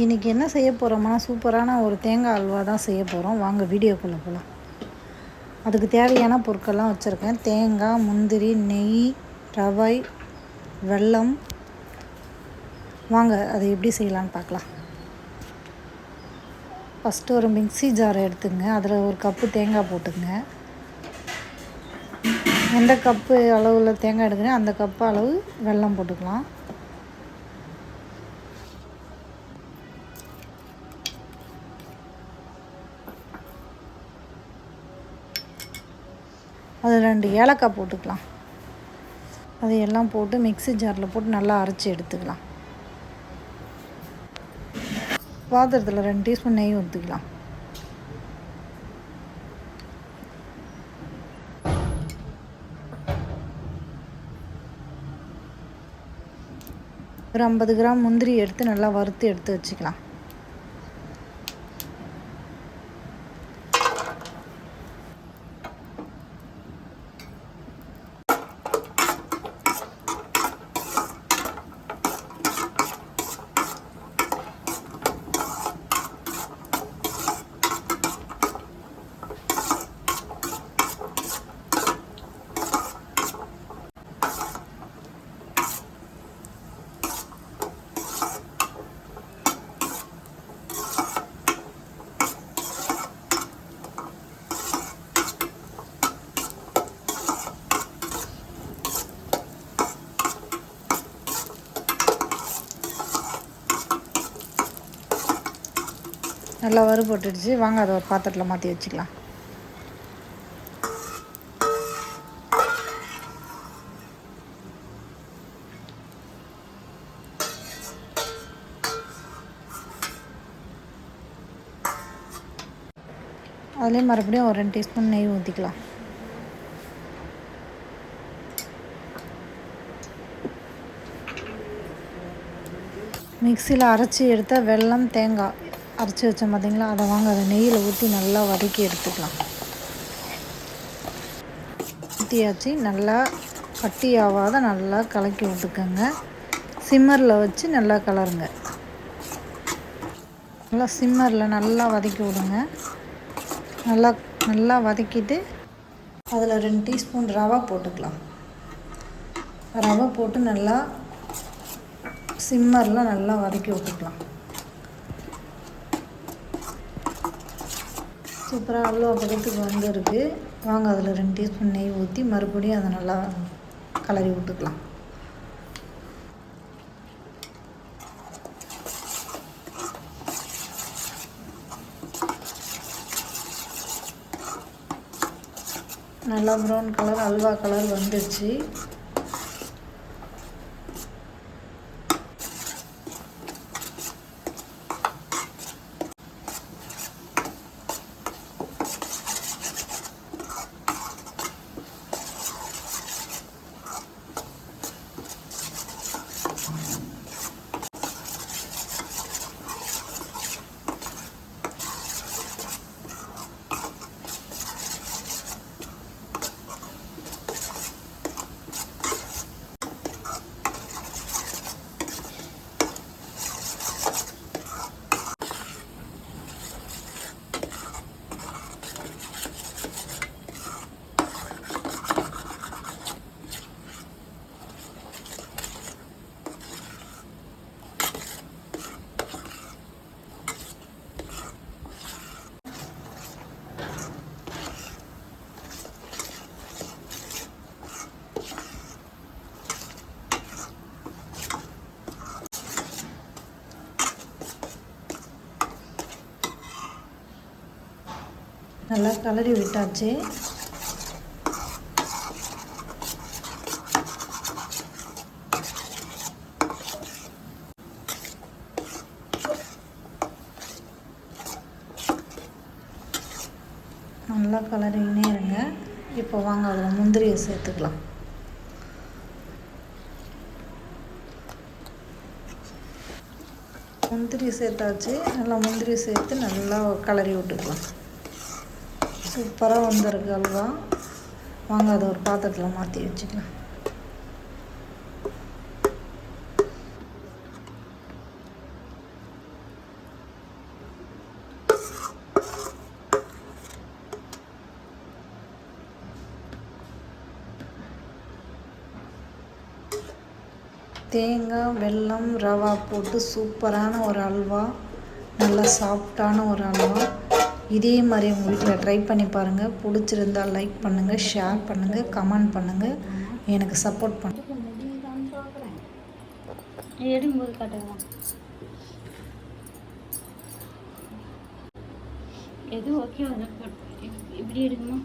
இன்றைக்கி என்ன செய்ய போகிறோம்னா சூப்பரான ஒரு தேங்காய் அல்வா தான் செய்ய போகிறோம் வாங்க வீடியோக்குள்ளே போகலாம் அதுக்கு தேவையான பொருட்கள்லாம் வச்சுருக்கேன். தேங்காய் முந்திரி நெய் ரவை வெல்லம். வாங்க அதை எப்படி செய்யலான்னு பார்க்கலாம். ஃபஸ்ட்டு ஒரு மிக்சி ஜாரை எடுத்துங்க அதில் ஒரு கப்பு தேங்காய் போட்டுங்க எந்த கப்பு அளவில் தேங்காய் எடுக்கிறேன் அந்த கப்பு அளவு வெல்லம் போட்டுக்கலாம். அது ரெண்டு ஏலக்காய் போட்டுக்கலாம். அதையெல்லாம் போட்டு மிக்ஸி ஜாரில் போட்டு நல்லா அரைச்சி எடுத்துக்கலாம். பாத்திரத்தில் ரெண்டு டீஸ்பூன் நெய் ஊற்றிக்கலாம் ஒரு ஐம்பது கிராம் முந்திரி எடுத்து நல்லா வறுத்து எடுத்து வச்சுக்கலாம். நல்லா வறுபட்டுடுச்சு வாங்க அதை ஒரு பாத்திரத்தில் மாற்றி வச்சுக்கலாம். அதுலேயும் மறுபடியும் ஒரு ரெண்டு டீஸ்பூன் நெய் ஊற்றிக்கலாம் மிக்சியில் அரைச்சி எடுத்த வெல்லம் தேங்காய். அரைச்சி வச்சோம் பார்த்திங்களா அதை வாங்க அதை நெய்யில் ஊற்றி நல்லா வதக்கி எடுத்துக்கலாம். ஊற்றியாச்சு நல்லா கட்டி ஆகாத நல்லா கலக்கி விட்டுக்கோங்க. சிம்மரில் வச்சு நல்லா கலருங்க. நல்லா சிம்மரில் நல்லா வதக்கி விடுங்க. நல்லா நல்லா வதக்கிட்டு அதில் ரெண்டு டீஸ்பூன் ரவா போட்டுக்கலாம். ரவை போட்டு நல்லா சிம்மரில் நல்லா வதக்கி விட்டுக்கலாம். சூப்பராக அல்வா பக்கத்துக்கு வந்துருக்கு. வாங்க அதில் ரெண்டு டீஸ்பூன் நெய் ஊற்றி மறுபடியும் அதை நல்லா கலரி விட்டுக்கலாம். நல்லா ப்ரௌன் கலர் அல்வா கலர் வந்துடுச்சு. நல்லா கலரி விட்டாச்சு. நல்லா கலரிங்கனே இருங்க. இப்போ வாங்க அதில் முந்திரியை சேர்த்துக்கலாம். முந்திரி சேர்த்தாச்சு. நல்லா முந்திரி சேர்த்து நல்லா கலரி விட்டுக்கலாம். சூப்பராக வந்திருக்கு அல்வா. வாங்க அதை ஒரு பாத்திரத்தில் மாற்றி வச்சுக்கலாம். தேங்காய் வெல்லம் ரவா போட்டு சூப்பரான ஒரு அல்வா. நல்லா சாஃப்டான ஒரு அல்வா. இதே மாதிரி உங்கள் வீட்டில் ட்ரை பண்ணி பாருங்கள் பிடிச்சிருந்தால் லைக் பண்ணுங்கள் ஷேர் பண்ணுங்கள் கமெண்ட் பண்ணுங்கள் எனக்கு சப்போர்ட் பண்ணுங்கள் எடுக்கும்போது காட்டுங்க. எது ஓகே அதை இப்படி எடுக்கணும்?